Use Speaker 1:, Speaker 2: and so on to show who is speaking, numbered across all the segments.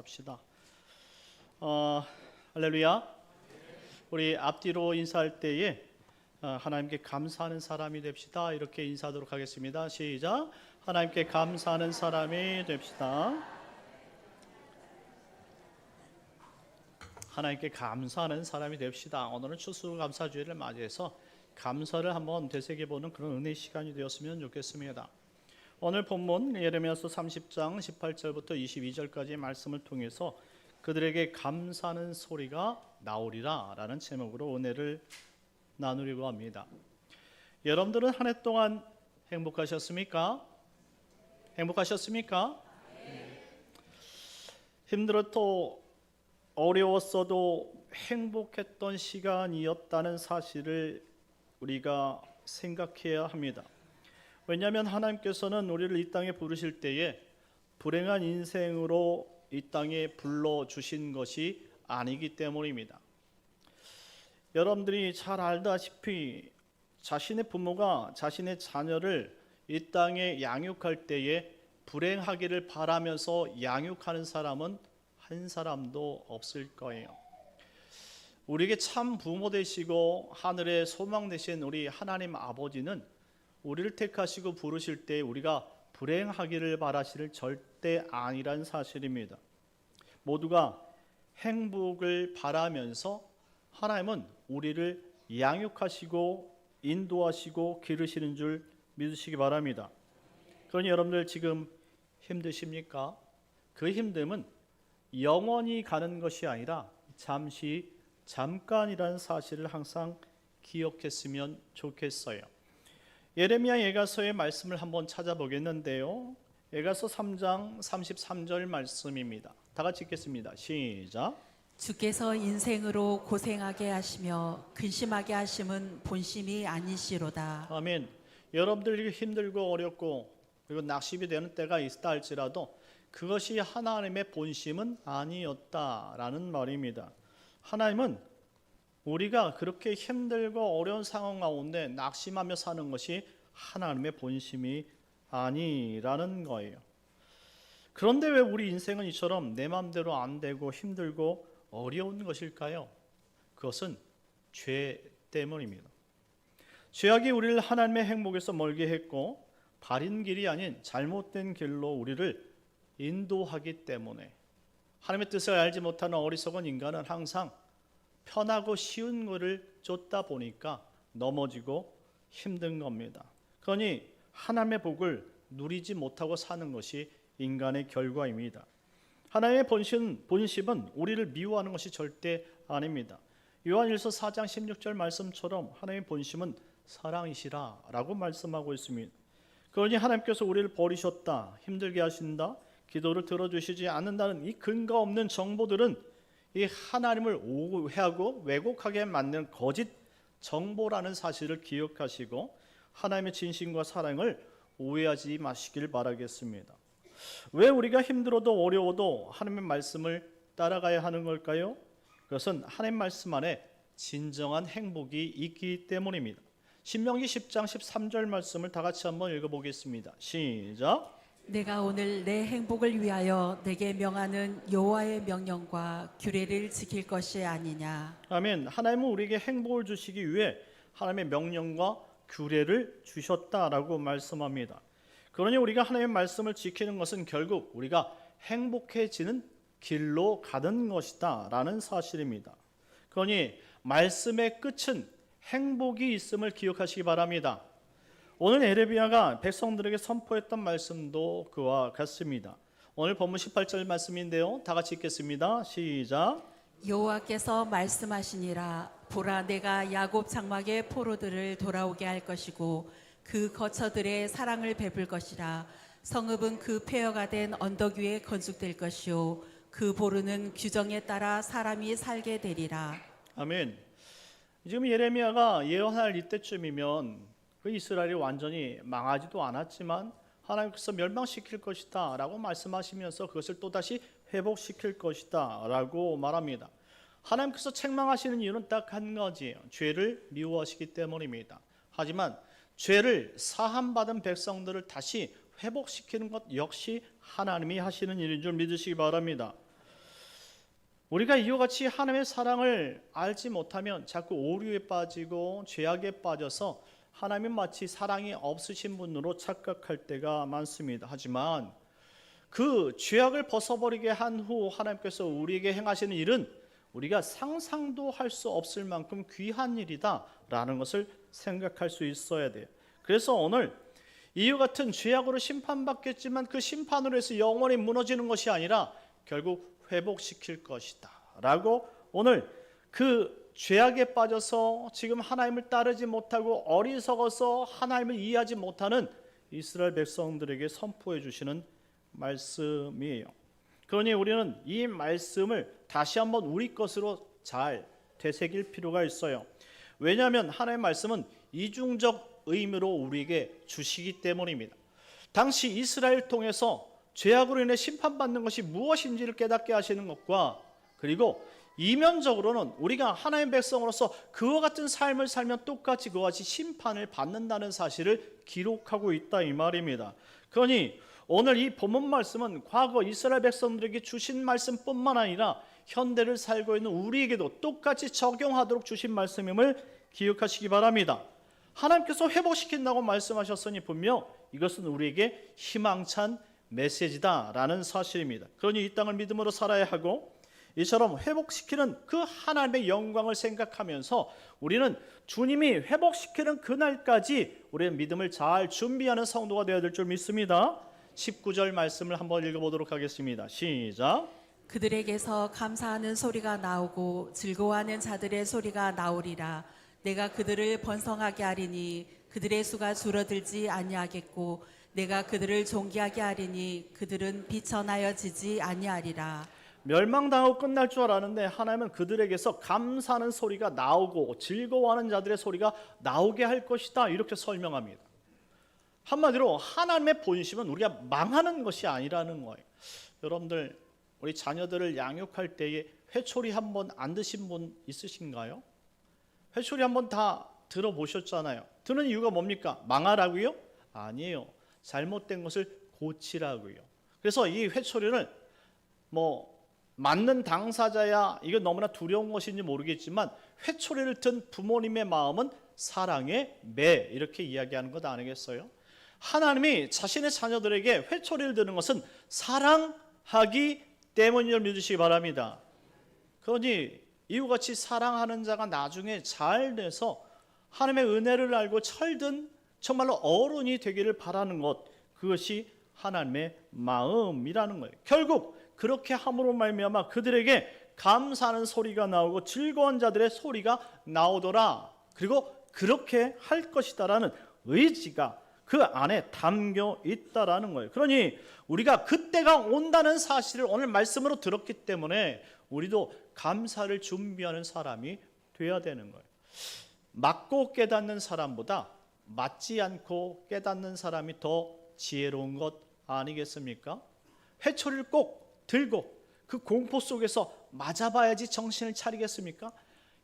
Speaker 1: 합시다. 어, 할렐루야. 우리 앞뒤로 인사할 때에 어, 하나님께 감사하는 사람이 됩시다. 이렇게 인사하도록 하겠습니다. 시작. 하나님께 감사하는 사람이 됩시다. 하나님께 감사하는 사람이 됩시다. 오늘은 추수감사주의를 맞이해서 감사를 한번 되새겨보는 그런 은혜 시간이 되었으면 좋겠습니다. 오늘 본문 예레미야서 30장 18절부터 22절까지의 말씀을 통해서 그들에게 감사하는 소리가 나오리라라는 제목으로 은혜를 나누려고 합니다. 여러분들은 한 해 동안 행복하셨습니까? 행복하셨습니까? 힘들었도 어려웠어도 행복했던 시간이었다는 사실을 우리가 생각해야 합니다. 왜냐하면 하나님께서는 우리를 이 땅에 부르실 때에 불행한 인생으로 이 땅에 불러 주신 것이 아니기 때문입니다. 여러분들이 잘 알다시피 자신의 부모가 자신의 자녀를 이 땅에 양육할 때에 불행하기를 바라면서 양육하는 사람은 한 사람도 없을 거예요. 우리에게 참 부모 되시고 하늘의 소망 되신 우리 하나님 아버지는 우리를 택하시고 부르실 때 우리가 불행하기를 바라시를 절대 아니란 사실입니다. 모두가 행복을 바라면서 하나님은 우리를 양육하시고 인도하시고 기르시는 줄 믿으시기 바랍니다. 그러니 여러분들 지금 힘드십니까? 그 힘듦은 영원히 가는 것이 아니라 잠시 잠깐이라는 사실을 항상 기억했으면 좋겠어요. 예레미야 예가서의 말씀을 한번 찾아보겠는데요. 예가서 3장 33절 말씀입니다. 다 같이 읽겠습니다. 시작.
Speaker 2: 주께서 인생으로 고생하게 하시며 근심하게 하심은 본심이 아니시로다.
Speaker 1: 아멘. 여러분들이 힘들고 어렵고 그리고 낙심이 되는 때가 있다 할지라도 그것이 하나님의 본심은 아니었다라는 말입니다. 하나님은 우리가 그렇게 힘들고 어려운 상황 가운데 낙심하며 사는 것이 하나님의 본심이 아니라는 거예요. 그런데 왜 우리 인생은 이처럼 내 마음대로 안 되고 힘들고 어려운 것일까요? 그것은 죄 때문입니다. 죄악이 우리를 하나님의 행복에서 멀게 했고 바른 길이 아닌 잘못된 길로 우리를 인도하기 때문에 하나님의 뜻을 알지 못하는 어리석은 인간은 항상 편하고 쉬운 것을 쫓다 보니까 넘어지고 힘든 겁니다. 그러니 하나님의 복을 누리지 못하고 사는 것이 인간의 결과입니다. 하나님의 본심, 본심은 우리를 미워하는 것이 절대 아닙니다. 요한일서 4장 16절 말씀처럼 하나님의 본심은 사랑이시라라고 말씀하고 있습니다. 그러니 하나님께서 우리를 버리셨다, 힘들게 하신다, 기도를 들어주시지 않는다는 이 근거 없는 정보들은 이 하나님을 오해하고 왜곡하게 만드는 거짓 정보라는 사실을 기억하시고 하나님의 진심과 사랑을 오해하지 마시길 바라겠습니다. 왜 우리가 힘들어도 어려워도 하나님의 말씀을 따라가야 하는 걸까요? 그것은 하나님 말씀 안에 진정한 행복이 있기 때문입니다. 신명기 10장 13절 말씀을 다 같이 한번 읽어보겠습니다. 시작.
Speaker 2: 내가 오늘 내 행복을 위하여 내게 명하는 여호와의 명령과 규례를 지킬 것이 아니냐.
Speaker 1: 아멘. 하나님은 우리에게 행복을 주시기 위해 하나님의 명령과 규례를 주셨다라고 말씀합니다. 그러니 우리가 하나님의 말씀을 지키는 것은 결국 우리가 행복해지는 길로 가는 것이다라는 사실입니다. 그러니 말씀의 끝은 행복이 있음을 기억하시기 바랍니다. 오늘 에레비아가 백성들에게 선포했던 말씀도 그와 같습니다. 오늘 본문 18절 말씀인데요. 다 같이 읽겠습니다. 시작.
Speaker 2: 여호와께서 말씀하시니라 보라 내가 야곱 장막의 포로들을 돌아오게 할 것이고 그 거처들의 사랑을 베풀 것이라 성읍은 그 폐허가 된 언덕 위에 건축될 것이요 그 보루는 규정에 따라 사람이 살게 되리라
Speaker 1: 아멘. 지금 예레미야가 예언할 이때쯤이면 그 이스라엘이 완전히 망하지도 않았지만 하나님께서 멸망시킬 것이다라고 말씀하시면서 그것을 또다시 회복시킬 것이다라고 말합니다. 하나님께서 책망하시는 이유는 딱 한 가지예요. 죄를 미워하시기 때문입니다. 하지만 죄를 사함 받은 백성들을 다시 회복시키는 것 역시 하나님이 하시는 일인 줄 믿으시기 바랍니다. 우리가 이와 같이 하나님의 사랑을 알지 못하면 자꾸 오류에 빠지고 죄악에 빠져서 하나님 마치 사랑이 없으신 분으로 착각할 때가 많습니다. 하지만 그 죄악을 벗어버리게 한 후 하나님께서 우리에게 행하시는 일은 우리가 상상도 할 수 없을 만큼 귀한 일이다라는 것을 생각할 수 있어야 돼요. 그래서 오늘 이와 같은 죄악으로 심판받겠지만 그 심판으로 해서 영원히 무너지는 것이 아니라 결국 회복시킬 것이다라고 오늘 그 죄악에 빠져서 지금 하나님을 따르지 못하고 어리석어서 하나님을 이해하지 못하는 이스라엘 백성들에게 선포해 주시는 말씀이에요. 그러니 우리는 이 말씀을 다시 한번 우리 것으로 잘 되새길 필요가 있어요. 왜냐하면 하나님의 말씀은 이중적 의미로 우리에게 주시기 때문입니다. 당시 이스라엘 통해서 죄악으로 인해 심판받는 것이 무엇인지를 깨닫게 하시는 것과 그리고 이면적으로는 우리가 하나님의 백성으로서 그와 같은 삶을 살면 똑같이 그와 같이 심판을 받는다는 사실을 기록하고 있다 이 말입니다. 그러니 오늘 이 본문 말씀은 과거 이스라엘 백성들에게 주신 말씀뿐만 아니라 현대를 살고 있는 우리에게도 똑같이 적용하도록 주신 말씀임을 기억하시기 바랍니다. 하나님께서 회복시킨다고 말씀하셨으니 분명 이것은 우리에게 희망찬 메시지다라는 사실입니다. 그러니 이 땅을 믿음으로 살아야 하고 이처럼 회복시키는 그 하나님의 영광을 생각하면서 우리는 주님이 회복시키는 그날까지 우리의 믿음을 잘 준비하는 성도가 되어야 될 줄 믿습니다. 19절 말씀을 한번 읽어보도록 하겠습니다. 시작.
Speaker 2: 그들에게서 감사하는 소리가 나오고 즐거워하는 자들의 소리가 나오리라. 내가 그들을 번성하게 하리니 그들의 수가 줄어들지 아니하겠고 내가 그들을 존귀하게 하리니 그들은 비천하여 지지 아니하리라.
Speaker 1: 멸망당하고 끝날 줄 알았는데 하나님은 그들에게서 감사하는 소리가 나오고 즐거워하는 자들의 소리가 나오게 할 것이다 이렇게 설명합니다. 한마디로 하나님의 본심은 우리가 망하는 것이 아니라는 거예요. 여러분들 우리 자녀들을 양육할 때에 회초리 한 번 안 드신 분 있으신가요? 회초리 한 번 다 들어보셨잖아요. 드는 이유가 뭡니까? 망하라고요? 아니에요. 잘못된 것을 고치라고요. 그래서 이 회초리를 뭐 맞는 당사자야 이거 너무나 두려운 것인지 모르겠지만 회초리를 든 부모님의 마음은 사랑의 매 이렇게 이야기하는 것 아니겠어요? 하나님이 자신의 자녀들에게 회초리를 드는 것은 사랑하기 때문임을 믿으시기 바랍니다. 그러니 이와 같이 사랑하는 자가 나중에 잘 돼서 하나님의 은혜를 알고 철든 정말로 어른이 되기를 바라는 것 그것이 하나님의 마음이라는 거예요. 결국 그렇게 함으로 말미암아 그들에게 감사하는 소리가 나오고 즐거운 자들의 소리가 나오더라. 그리고 그렇게 할 것이다라는 의지가 그 안에 담겨 있다라는 거예요. 그러니 우리가 그때가 온다는 사실을 오늘 말씀으로 들었기 때문에 우리도 감사를 준비하는 사람이 돼야 되는 거예요. 맞고 깨닫는 사람보다 맞지 않고 깨닫는 사람이 더 지혜로운 것 아니겠습니까? 회초리를 꼭 들고 그 공포 속에서 맞아봐야지 정신을 차리겠습니까?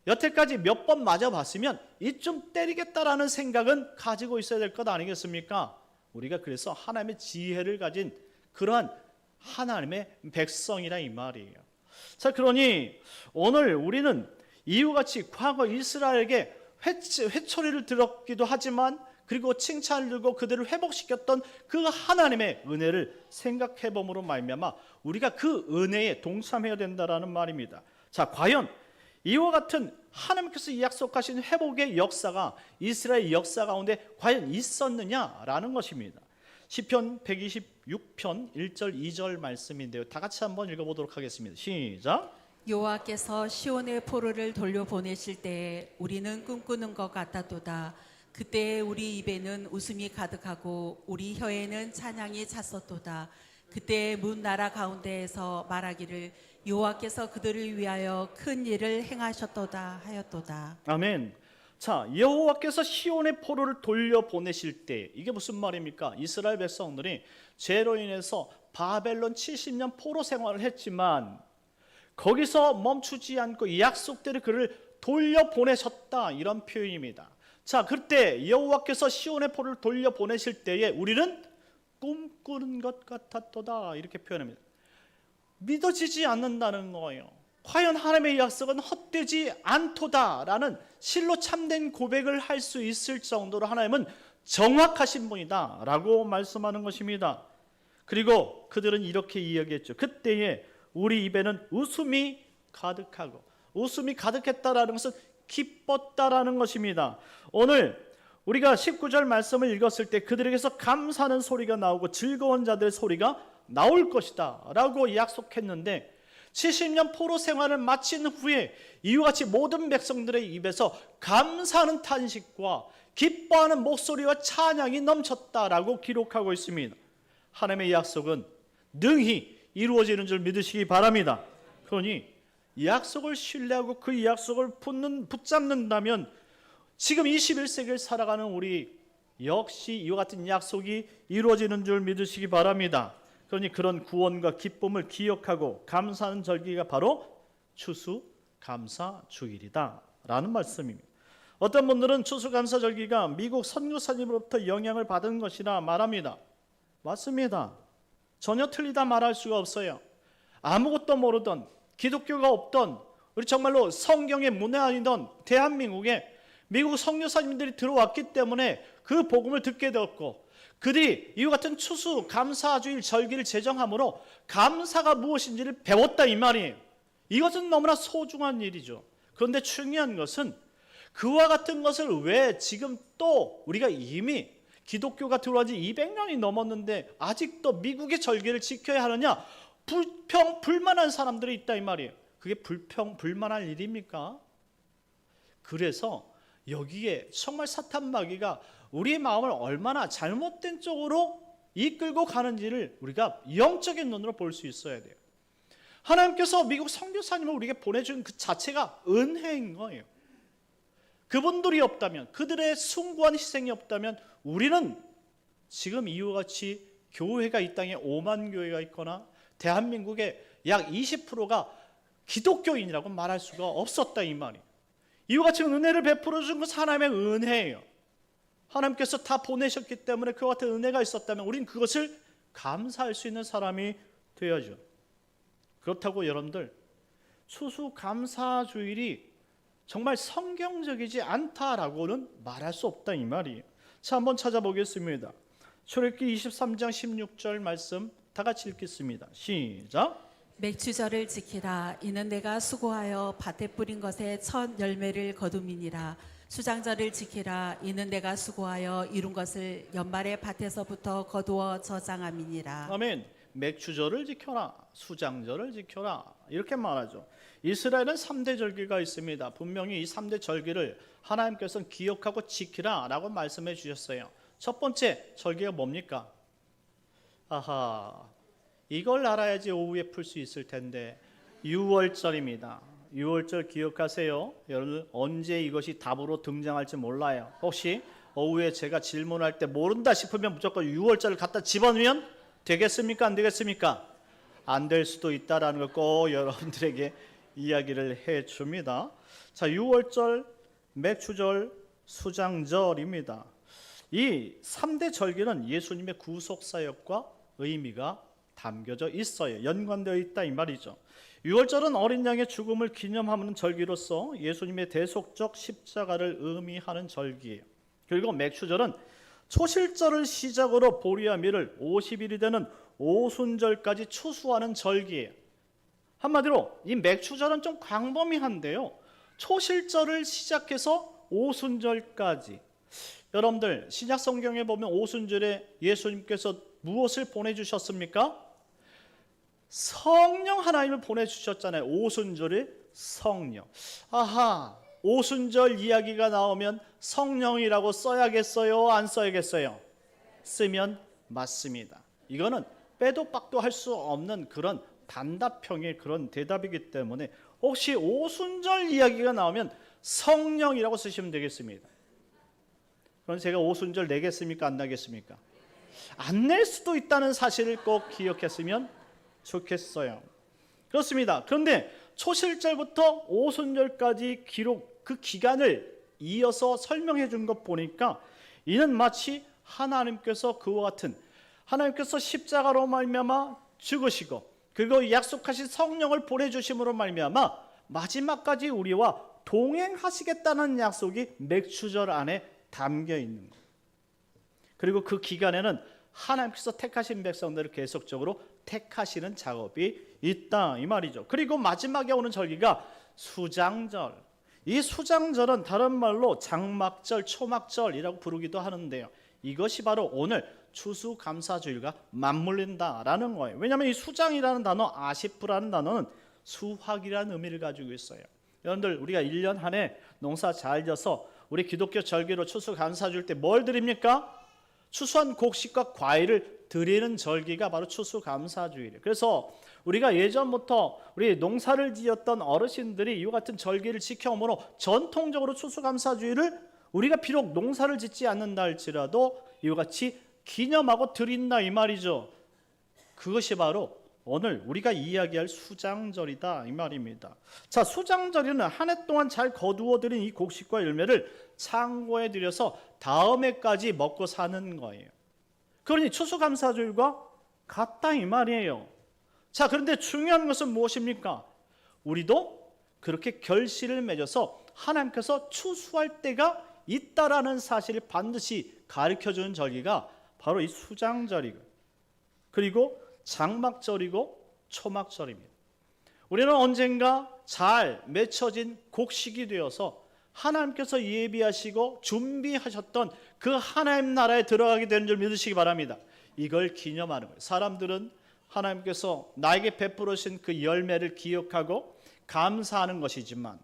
Speaker 1: 여태까지 몇 번 맞아봤으면 이좀 때리겠다라는 생각은 가지고 있어야 될 것 아니겠습니까? 우리가 그래서 하나님의 지혜를 가진 그러한 하나님의 백성이라 이 말이에요. 자, 그러니 오늘 우리는 이와 같이 과거 이스라엘에게 회초리를 들었기도 하지만 그리고 칭찬을 들고 그들을 회복시켰던 그 하나님의 은혜를 생각해 봄으로 말미암아 우리가 그 은혜에 동참해야 된다라는 말입니다. 자, 과연 이와 같은 하나님께서 약속하신 회복의 역사가 이스라엘 역사 가운데 과연 있었느냐라는 것입니다. 시편 126편 1절 2절 말씀인데요. 다 같이 한번 읽어 보도록 하겠습니다. 시작.
Speaker 2: 여호와께서 시온의 포로를 돌려 보내실 때에 우리는 꿈꾸는 것 같았도다. 그때 우리 입에는 웃음이 가득하고 우리 혀에는 찬양이 찼었도다. 그때 문 나라 가운데에서 말하기를 여호와께서 그들을 위하여 큰 일을 행하셨도다 하였도다.
Speaker 1: 아멘. 자, 여호와께서 시온의 포로를 돌려 보내실 때 이게 무슨 말입니까? 이스라엘 백성들이 죄로 인해서 바벨론 70년 포로 생활을 했지만 거기서 멈추지 않고 약속대로 그를 돌려 보내셨다 이런 표현입니다. 자, 그때 여호와께서 시온의 포로를 돌려 보내실 때에 우리는 꿈꾸는 것 같았도다 이렇게 표현합니다. 믿어지지 않는다는 거예요. 과연 하나님의 약속은 헛되지 않도다라는 실로 참된 고백을 할 수 있을 정도로 하나님은 정확하신 분이다라고 말씀하는 것입니다. 그리고 그들은 이렇게 이야기했죠. 그때에 우리 입에는 웃음이 가득하고 웃음이 가득했다라는 것은 기뻤다라는 것입니다. 오늘 우리가 19절 말씀을 읽었을 때 그들에게서 감사하는 소리가 나오고 즐거운 자들의 소리가 나올 것이다 라고 약속했는데 70년 포로 생활을 마친 후에 이와 같이 모든 백성들의 입에서 감사하는 탄식과 기뻐하는 목소리와 찬양이 넘쳤다라고 기록하고 있습니다. 하나님의 약속은 능히 이루어지는 줄 믿으시기 바랍니다. 그러니 약속을 신뢰하고 그 약속을 붙는, 붙잡는다면 지금 21세기를 살아가는 우리 역시 이와 같은 약속이 이루어지는 줄 믿으시기 바랍니다. 그러니 그런 구원과 기쁨을 기억하고 감사하는 절기가 바로 추수 감사 주일이다라는 말씀입니다. 어떤 분들은 추수 감사 절기가 미국 선교사님으로부터 영향을 받은 것이라 말합니다. 맞습니다. 전혀 틀리다 말할 수가 없어요. 아무것도 모르던 기독교가 없던 우리 정말로 성경의 문외 아니던 대한민국에 미국 선교사님들이 들어왔기 때문에 그 복음을 듣게 되었고 그들이 이와 같은 추수 감사주일 절기를 제정함으로 감사가 무엇인지를 배웠다 이 말이에요. 이것은 너무나 소중한 일이죠. 그런데 중요한 것은 그와 같은 것을 왜 지금 또 우리가 이미 기독교가 들어온 지 200년이 넘었는데 아직도 미국의 절기를 지켜야 하느냐? 불평 불만한 사람들이 있다 이 말이에요. 그게 불평 불만할 일입니까? 그래서 여기에 정말 사탄 마귀가 우리의 마음을 얼마나 잘못된 쪽으로 이끌고 가는지를 우리가 영적인 눈으로 볼 수 있어야 돼요. 하나님께서 미국 선교사님을 우리에게 보내준 그 자체가 은혜인 거예요. 그분들이 없다면 그들의 숭고한 희생이 없다면 우리는 지금 이와 같이 교회가 이 땅에 5만 교회가 있거나 대한민국의 약 20%가 기독교인이라고 말할 수가 없었다 이 말이에요. 이와 같이 은혜를 베풀어 준 것은 하나님의 은혜예요. 하나님께서 다 보내셨기 때문에 그와 같은 은혜가 있었다면 우리는 그것을 감사할 수 있는 사람이 되어야죠. 그렇다고 여러분들 추수 감사 주일이 정말 성경적이지 않다라고는 말할 수 없다 이 말이에요. 자 한번 찾아보겠습니다. 출애굽기 23장 16절 말씀 다 같이 읽겠습니다. 시작.
Speaker 2: 맥주절을 지키라 이는 내가 수고하여 밭에 뿌린 것의 첫 열매를 거둠이니라 수장절을 지키라 이는 내가 수고하여 이룬 것을 연말의 밭에서부터 거두어 저장함이니라
Speaker 1: 아멘. 맥주절을 지켜라. 수장절을 지켜라. 이렇게 말하죠. 이스라엘은 3대 절기가 있습니다. 분명히 이 3대 절기를 하나님께서는 기억하고 지키라 라고 말씀해 주셨어요. 첫 번째 절기가 뭡니까? 아하. 이걸 알아야지 오후에 풀 수 있을 텐데 6월절입니다. 6월절 기억하세요. 여러분 언제 이것이 답으로 등장할지 몰라요. 혹시 오후에 제가 질문할 때 모른다 싶으면 무조건 6월절을 갖다 집어넣으면 되겠습니까? 안 되겠습니까? 안 될 수도 있다라는 걸 꼭 여러분들에게 이야기를 해 줍니다. 자, 6월절, 맥주절, 수장절입니다. 이 3대 절기는 예수님의 구속 사역과 의미가 담겨져 있어요. 연관되어 있다 이 말이죠. 6월절은 어린 양의 죽음을 기념하는 절기로서 예수님의 대속적 십자가를 의미하는 절기예요. 그리고 맥주절은 초실절을 시작으로 보리와 밀을 50일이 되는 오순절까지 추수하는 절기예요. 한마디로 이 맥주절은 좀 광범위한데요. 초실절을 시작해서 오순절까지 여러분들 신약 성경에 보면 오순절에 예수님께서 무엇을 보내주셨습니까? 성령 하나님을 보내주셨잖아요. 오순절에 성령. 아하, 오순절 이야기가 나오면 성령이라고 써야겠어요? 안 써야겠어요? 쓰면 맞습니다. 이거는 빼도 박도 할 수 없는 그런 단답형의 그런 대답이기 때문에 혹시 오순절 이야기가 나오면 성령이라고 쓰시면 되겠습니다. 그럼 제가 오순절 내겠습니까? 안 나겠습니까? 안 낼 수도 있다는 사실을 꼭 기억했으면 좋겠어요. 그렇습니다. 그런데 초실절부터 오순절까지 기록 그 기간을 이어서 설명해 준 것 보니까 이는 마치 하나님께서 그와 같은 하나님께서 십자가로 말미암아 죽으시고 그리고 약속하신 성령을 보내주심으로 말미암아 마지막까지 우리와 동행하시겠다는 약속이 맥추절 안에 담겨 있는 거예요. 그리고 그 기간에는 하나님께서 택하신 백성들을 계속적으로 택하시는 작업이 있다 이 말이죠. 그리고 마지막에 오는 절기가 수장절. 이 수장절은 다른 말로 장막절, 초막절이라고 부르기도 하는데요. 이것이 바로 오늘 추수감사주일과 맞물린다라는 거예요. 왜냐하면 이 수장이라는 단어, 아시프라는 단어는 수확이라는 의미를 가지고 있어요. 여러분들 우리가 1년 한 해 농사 잘 져서 우리 기독교 절기로 추수감사주일 때 뭘 드립니까? 추수한 곡식과 과일을 드리는 절기가 바로 추수감사주일이에요. 그래서 우리가 예전부터 우리 농사를 지었던 어르신들이 이와 같은 절기를 지켜오므로 전통적으로 추수감사주일을 우리가 비록 농사를 짓지 않는다 할지라도 이와 같이 기념하고 드린다 이 말이죠. 그것이 바로 오늘 우리가 이야기할 수장절이다 이 말입니다. 자, 수장절에는 한 해 동안 잘 거두어 들인 이 곡식과 열매를 창고에 들여서 다음 해까지 먹고 사는 거예요. 그러니 추수감사절과 같다 이 말이에요. 자, 그런데 중요한 것은 무엇입니까? 우리도 그렇게 결실을 맺어서 하나님께서 추수할 때가 있다라는 사실을 반드시 가르쳐 주는 절기가 바로 이 수장절이고 그리고 장막절이고 초막절입니다. 우리는 언젠가 잘 맺혀진 곡식이 되어서 하나님께서 예비하시고 준비하셨던 그 하나님 나라에 들어가게 되는 줄 믿으시기 바랍니다. 이걸 기념하는 거예요. 사람들은 하나님께서 나에게 베풀으신 그 열매를 기억하고 감사하는 것이지만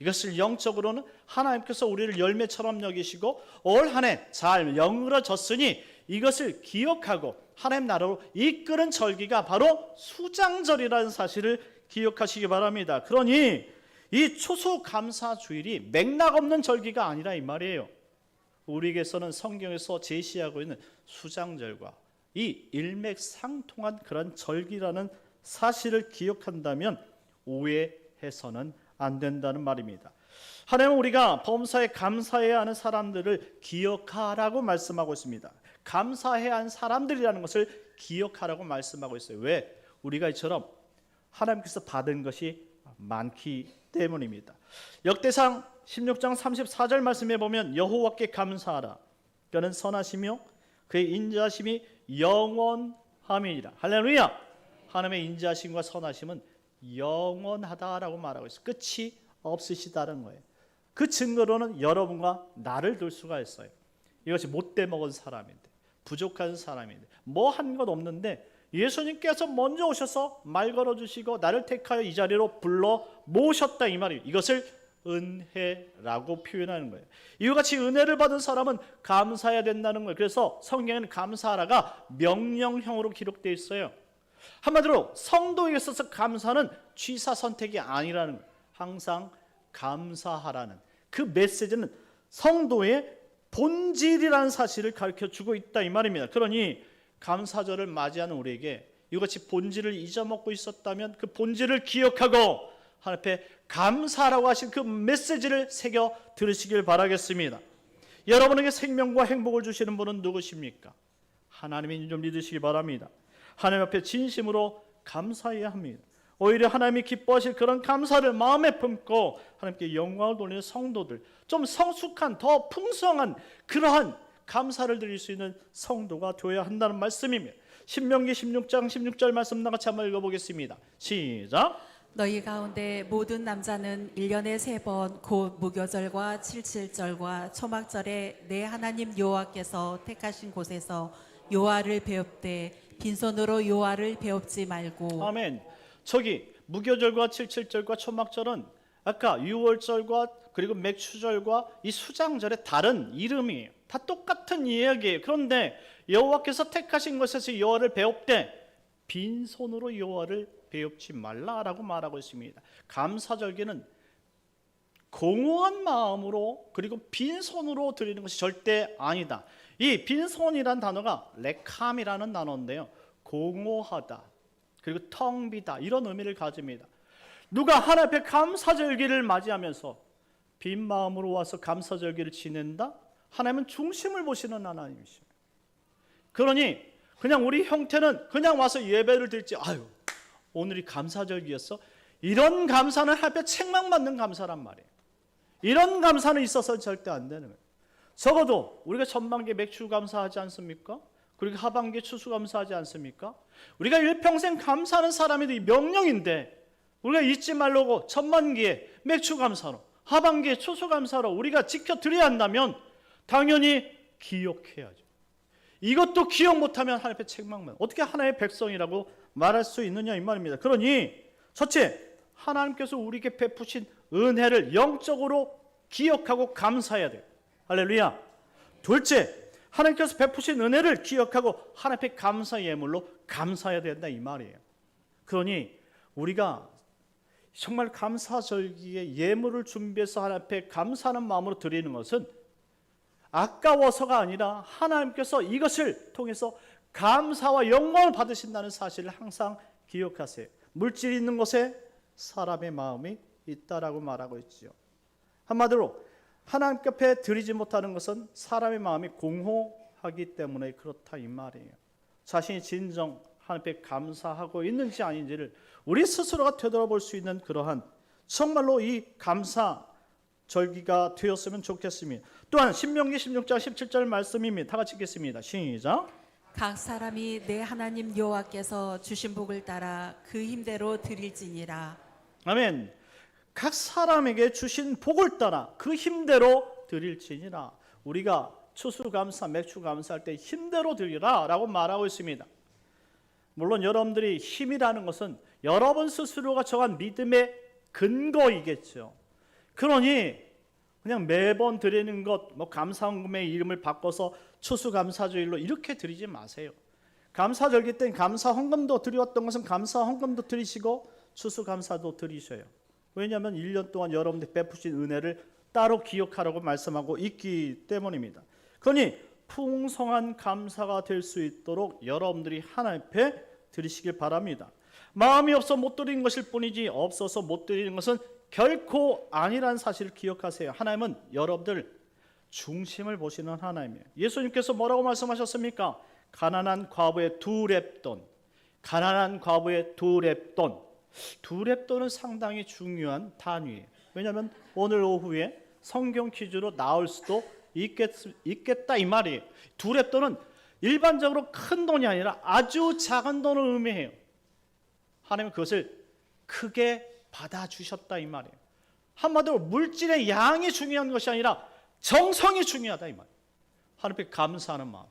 Speaker 1: 이것을 영적으로는 하나님께서 우리를 열매처럼 여기시고 올 한 해 잘 영으로졌으니 이것을 기억하고 하나님 나라로 이끄는 절기가 바로 수장절이라는 사실을 기억하시기 바랍니다. 그러니 이 추수감사주일이 맥락 없는 절기가 아니라 이 말이에요. 우리에게서는 성경에서 제시하고 있는 수장절과 이 일맥상통한 그런 절기라는 사실을 기억한다면 오해해서는 안 된다는 말입니다. 하나님은 우리가 범사에 감사해야 하는 사람들을 기억하라고 말씀하고 있습니다. 감사해야 하는 사람들이라는 것을 기억하라고 말씀하고 있어요. 왜? 우리가 이처럼 하나님께서 받은 것이 많기 때문입니다. 역대상 16장 34절 말씀에 보면 여호와께 감사하라. 그는 선하시며 그의 인자심이 영원함이니라. 할렐루야. 하나님의 인자심과 선하심은 영원하다라고 말하고 있어요. 끝이 없으시다는 거예요. 그 증거로는 여러분과 나를 들 수가 있어요. 이것이 못돼 먹은 사람인데, 부족한 사람인데, 뭐한 것 없는데 예수님께서 먼저 오셔서 말 걸어 주시고 나를 택하여 이 자리로 불러 모셨다 이 말이에요. 이것을 은혜라고 표현하는 거예요. 이와 같이 은혜를 받은 사람은 감사해야 된다는 거예요. 그래서 성경에는 감사하라가 명령형으로 기록되어 있어요. 한마디로 성도에게 있어서 감사는 취사 선택이 아니라는 거예요. 항상 감사하라는 그 메시지는 성도의 본질이라는 사실을 가르쳐 주고 있다 이 말입니다. 그러니 감사절을 맞이하는 우리에게 이것이 본질을 잊어먹고 있었다면 그 본질을 기억하고 하나님 앞에 감사라고 하신 그 메시지를 새겨 들으시길 바라겠습니다. 여러분에게 생명과 행복을 주시는 분은 누구십니까? 하나님인 줄 믿으시기 바랍니다. 하나님 앞에 진심으로 감사해야 합니다. 오히려 하나님이 기뻐하실 그런 감사를 마음에 품고 하나님께 영광을 돌리는 성도들, 좀 성숙한 더 풍성한 그러한 감사를 드릴 수 있는 성도가 되어야 한다는 말씀입니다. 신명기 16장 16절 말씀 나 같이 한번 읽어보겠습니다. 시작.
Speaker 2: 너희 가운데 모든 남자는 1년에 세 번 곧 무교절과 칠칠절과 초막절에 내 하나님 여호와께서 택하신 곳에서 여호와를 배웁되 빈손으로 여호와를 배웁지 말고
Speaker 1: 아멘. 저기 무교절과 칠칠절과 초막절은 아까 유월절과 그리고 맥추절과 이 수장절의 다른 이름이에요. 다 똑같은 이야기예요. 그런데 여호와께서 택하신 것에서 여호와를 배웁되 빈손으로 여호와를 배웁지 말라라고 말하고 있습니다. 감사절기는 공허한 마음으로 그리고 빈손으로 드리는 것이 절대 아니다. 이 빈손이란 단어가 레캄이라는 단어인데요. 공허하다. 그리고 텅 비다 이런 의미를 가집니다. 누가 하나님 앞에 감사절기를 맞이하면서 빈 마음으로 와서 감사절기를 지낸다? 하나님은 중심을 보시는 하나님이십니다. 그러니 그냥 우리 형태는 그냥 와서 예배를 드릴지 아유 오늘이 감사절기였어. 이런 감사는 하필 책망받는 감사란 말이에요. 이런 감사는 있어서 절대 안 되는 거예요. 적어도 우리가 전반기에 맥주 감사하지 않습니까? 그리고 하반기에 추수 감사하지 않습니까? 우리가 일평생 감사하는 사람이 이 명령인데 우리가 잊지 말라고 전반기에 맥주 감사로 하반기에 추수 감사로 우리가 지켜드려야 한다면 당연히 기억해야죠. 이것도 기억 못하면 하나님 앞에 책망만 어떻게 하나의 백성이라고 말할 수 있느냐 이 말입니다. 그러니 첫째 하나님께서 우리에게 베푸신 은혜를 영적으로 기억하고 감사해야 돼요. 할렐루야. 둘째 하나님께서 베푸신 은혜를 기억하고 하나님 앞에 감사 예물로 감사해야 된다 이 말이에요. 그러니 우리가 정말 감사절기에 예물을 준비해서 하나님 앞에 감사하는 마음으로 드리는 것은 아까워서가 아니라 하나님께서 이것을 통해서 감사와 영광을 받으신다는 사실을 항상 기억하세요. 물질이 있는 곳에 사람의 마음이 있다라고 말하고 있지요. 한마디로 하나님 앞에 드리지 못하는 것은 사람의 마음이 공허하기 때문에 그렇다 이 말이에요. 자신이 진정 하나님 앞에 감사하고 있는지 아닌지를 우리 스스로가 되돌아볼 수 있는 그러한 정말로 이 감사 절기가 되었으면 좋겠습니다. 또한 신명기 16장 17절 말씀입니다. 다 같이 읽겠습니다. 시작.
Speaker 2: 각 사람이 내 하나님 여호와께서 주신 복을 따라 그 힘대로 드릴지니라.
Speaker 1: 아멘. 각 사람에게 주신 복을 따라 그 힘대로 드릴지니라. 우리가 추수감사, 맥주감사 할 때 힘대로 드리라 라고 말하고 있습니다. 물론 여러분들이 힘이라는 것은 여러분 스스로가 정한 믿음의 근거이겠죠. 그러니 그냥 매번 드리는 것, 뭐 감사헌금의 이름을 바꿔서 추수감사주일로 이렇게 드리지 마세요. 감사절기 땐 감사헌금도 드렸던 것은 감사헌금도 드리시고 추수감사도 드리셔요. 왜냐하면 1년 동안 여러분들 베푸신 은혜를 따로 기억하라고 말씀하고 있기 때문입니다. 그러니 풍성한 감사가 될 수 있도록 여러분들이 하나님 앞에 드리시길 바랍니다. 마음이 없어 못 드리는 것일 뿐이지 없어서 못 드리는 것은 결코 아니란 사실을 기억하세요. 하나님은 여러분들 중심을 보시는 하나님이에요. 예수님께서 뭐라고 말씀하셨습니까? 가난한 과부의 두 랩돈, 가난한 과부의 두 랩돈, 두 랩돈은 상당히 중요한 단위예요. 왜냐하면 오늘 오후에 성경 퀴즈로 나올 수도 있겠, 있겠다 이 말이에요. 두 랩돈은 일반적으로 큰 돈이 아니라 아주 작은 돈을 의미해요. 하나님은 그것을 크게 받아주셨다 이 말이에요. 한마디로 물질의 양이 중요한 것이 아니라 정성이 중요하다 이 말이에요. 하나님께 감사하는 마음.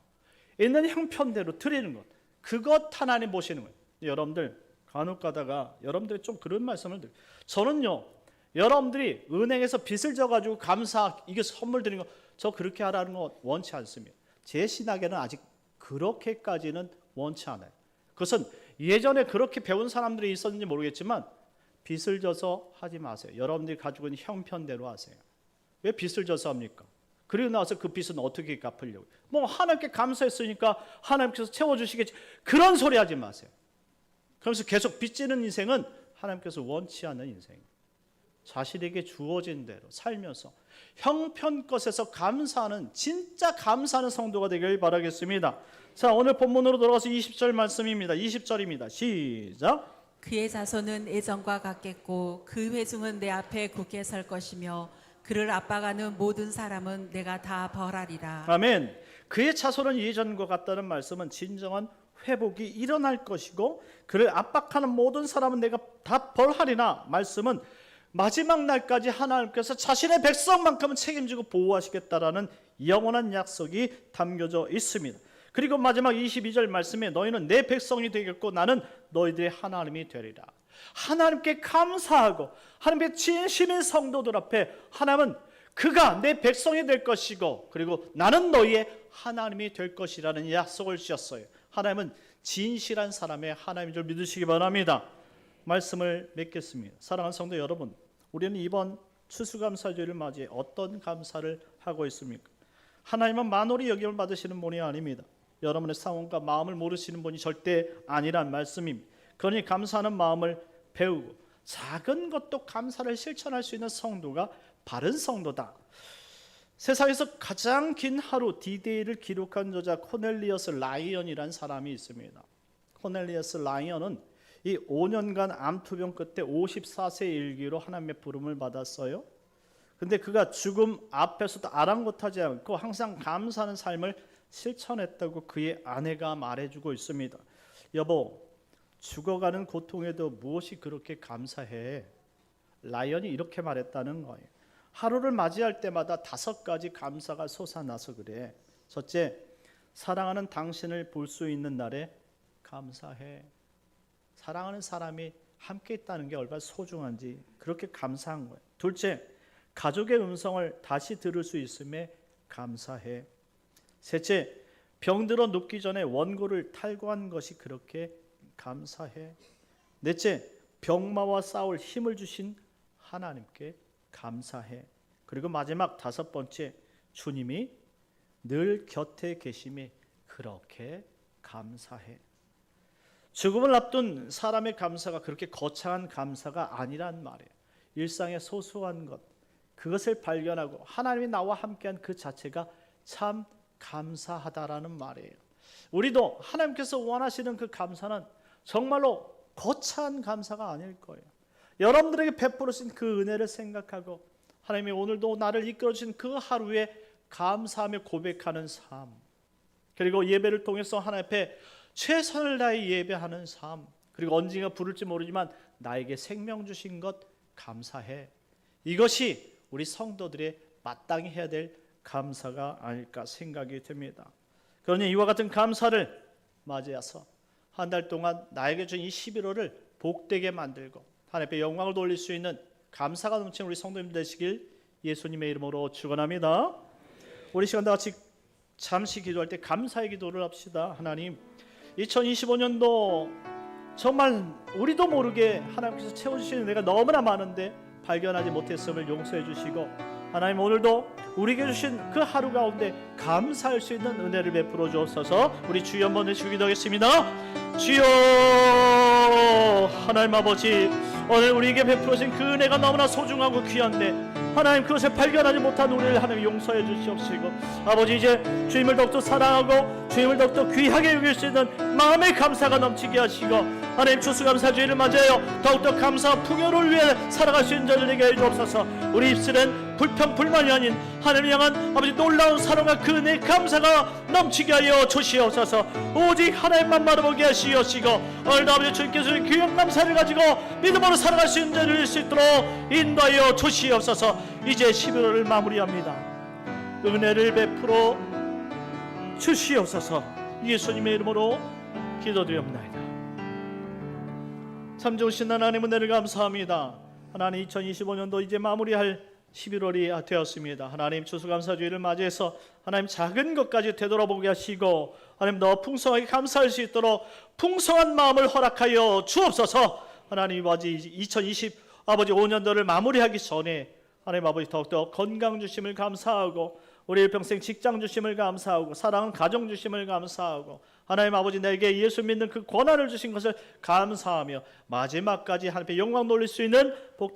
Speaker 1: 있는 형편대로 드리는 것. 그것 하나님 보시는 거예요. 여러분들 간혹 가다가 여러분들이 좀 그런 말씀을 드려요. 저는요. 여러분들이 은행에서 빚을 져가지고 감사 이게 선물 드리는 거저 그렇게 하라는 거 원치 않습니다. 제 신학에는 아직 그렇게까지는 원치 않아요. 그것은 예전에 그렇게 배운 사람들이 있었는지 모르겠지만 빚을 져서 하지 마세요. 여러분들이 가지고 있는 형편대로 하세요. 왜 빚을 져서 합니까? 그리고 나서 그 빚은 어떻게 갚으려고? 뭐 하나님께 감사했으니까 하나님께서 채워주시겠지. 그런 소리 하지 마세요. 그러면서 계속 빚지는 인생은 하나님께서 원치 않는 인생이에요. 자신에게 주어진 대로 살면서 형편것에서 감사하는 진짜 감사하는 성도가 되길 바라겠습니다. 자 오늘 본문으로 돌아가서 20절 말씀입니다. 20절입니다. 시작.
Speaker 2: 그의 자손은 애정과 같겠고 그 회중은 내 앞에 굳게 설 것이며 그를 압박하는 모든 사람은 내가 다 벌하리라.
Speaker 1: 아멘. 그의 자손은 예전과 같다는 말씀은 진정한 회복이 일어날 것이고 그를 압박하는 모든 사람은 내가 다 벌하리나 말씀은 마지막 날까지 하나님께서 자신의 백성만큼은 책임지고 보호하시겠다라는 영원한 약속이 담겨져 있습니다. 그리고 마지막 22절 말씀에 너희는 내 백성이 되겠고 나는 너희들의 하나님이 되리라. 하나님께 감사하고 하나님의 진심인 성도들 앞에 하나님은 그가 내 백성이 될 것이고 그리고 나는 너희의 하나님이 될 것이라는 약속을 주셨어요. 하나님은 진실한 사람의 하나님인 줄 믿으시기 바랍니다. 말씀을 맺겠습니다. 사랑하는 성도 여러분, 우리는 이번 추수감사주일을 맞이해 어떤 감사를 하고 있습니까? 하나님은 만월이 여김을 받으시는 분이 아닙니다. 여러분의 상황과 마음을 모르시는 분이 절대 아니란 말씀입니다. 그러니 감사하는 마음을 배우고 작은 것도 감사를 실천할 수 있는 성도가 바른 성도다. 세상에서 가장 긴 하루 디데이를 기록한 저자 코넬리어스 라이언이란 사람이 있습니다. 코넬리어스 라이언은 이 5년간 암투병 끝에 54세 일기로 하나님의 부름을 받았어요. 근데 그가 죽음 앞에서도 아랑곳하지 않고 항상 감사하는 삶을 실천했다고 그의 아내가 말해주고 있습니다. 여보, 죽어가는 고통에도 무엇이 그렇게 감사해? 라이언이 이렇게 말했다는 거예요. 하루를 맞이할 때마다 다섯 가지 감사가 솟아나서 그래. 첫째, 사랑하는 당신을 볼 수 있는 날에 감사해. 사랑하는 사람이 함께 있다는 게 얼마나 소중한지 그렇게 감사한 거예요. 둘째, 가족의 음성을 다시 들을 수 있음에 감사해. 셋째, 병들어 눕기 전에 원고를 탈구한 것이 그렇게 감사해. 넷째, 병마와 싸울 힘을 주신 하나님께 감사해. 그리고 마지막 다섯 번째, 주님이 늘 곁에 계심에 그렇게 감사해. 죽음을 앞둔 사람의 감사가 그렇게 거창한 감사가 아니란 말이에요. 일상의 소소한 것, 그것을 발견하고 하나님이 나와 함께한 그 자체가 참 감사하다라는 말이에요. 우리도 하나님께서 원하시는 그 감사는 정말로 거창한 감사가 아닐 거예요. 여러분들에게 베풀으신 그 은혜를 생각하고 하나님이 오늘도 나를 이끌어 주신 그 하루에 감사하며 고백하는 삶. 그리고 예배를 통해서 하나님 앞에 최선을 다해 예배하는 삶. 그리고 언젠가 부를지 모르지만 나에게 생명 주신 것 감사해. 이것이 우리 성도들의 마땅히 해야 될 감사가 아닐까 생각이 됩니다. 그러니 이와 같은 감사를 맞이해서 한 달 동안 나에게 준 이 11월을 복되게 만들고 하나님 앞에 영광을 돌릴 수 있는 감사가 넘치는 우리 성도님 되시길 예수님의 이름으로 축원합니다. 우리 시간 다 같이 잠시 기도할 때 감사의 기도를 합시다. 하나님, 2025년도 정말 우리도 모르게 하나님께서 채워주시는 내가 너무나 많은데 발견하지 못했음을 용서해 주시고 하나님 오늘도 우리에게 주신 그 하루 가운데 감사할 수 있는 은혜를 베풀어 주옵소서 우리 주여 한번 해주시기 기도하겠습니다 주여 하나님 아버지 오늘 우리에게 베풀어진 그 은혜가 너무나 소중하고 귀한데 하나님 그것을 발견하지 못한 우리를 하나님 용서해 주시옵시고 아버지 이제 주님을 더욱더 사랑하고 주님을 더욱더 귀하게 여길 수 있는 마음의 감사가 넘치게 하시고 하나님 추수감사주의를 맞아요 더욱더 감사와 풍요를 위해 살아갈 수 있는 자들 되게 해 주옵소서 우리 입술엔 불평 불만이 아닌 하나님을 향한 아버지 놀라운 사랑과 그 은혜 감사가 넘치게 하여 주시옵소서. 오직 하나님만 바라보게 하시옵시고 오늘도 아버지 주님께서 귀한 감사를 가지고 믿음으로 살아갈 수 있는 자를 될수 있도록 인도하여 주시옵소서. 이제 11월을 마무리합니다. 은혜를 베풀어 주시옵소서. 예수님의 이름으로 기도드립니다. 참 좋으신 하나님 은혜를 감사합니다 하나님 2025년도 이제 마무리할 11월이 되었습니다. 하나님 추수감사주의를 맞이해서 하나님 작은 것까지 되돌아보게 하시고 하나님 더 풍성하게 감사할 수 있도록 풍성한 마음을 허락하여 주옵소서. 하나님 아버지 2020 아버지 5년도를 마무리하기 전에 하나님 아버지 더욱더 건강 주심을 감사하고 우리 일평생 직장 주심을 감사하고 사랑하는 가정 주심을 감사하고 하나님 아버지 내게 예수 믿는 그 권한을 주신 것을 감사하며 마지막까지 하나님께 영광 돌릴 수 있는 복된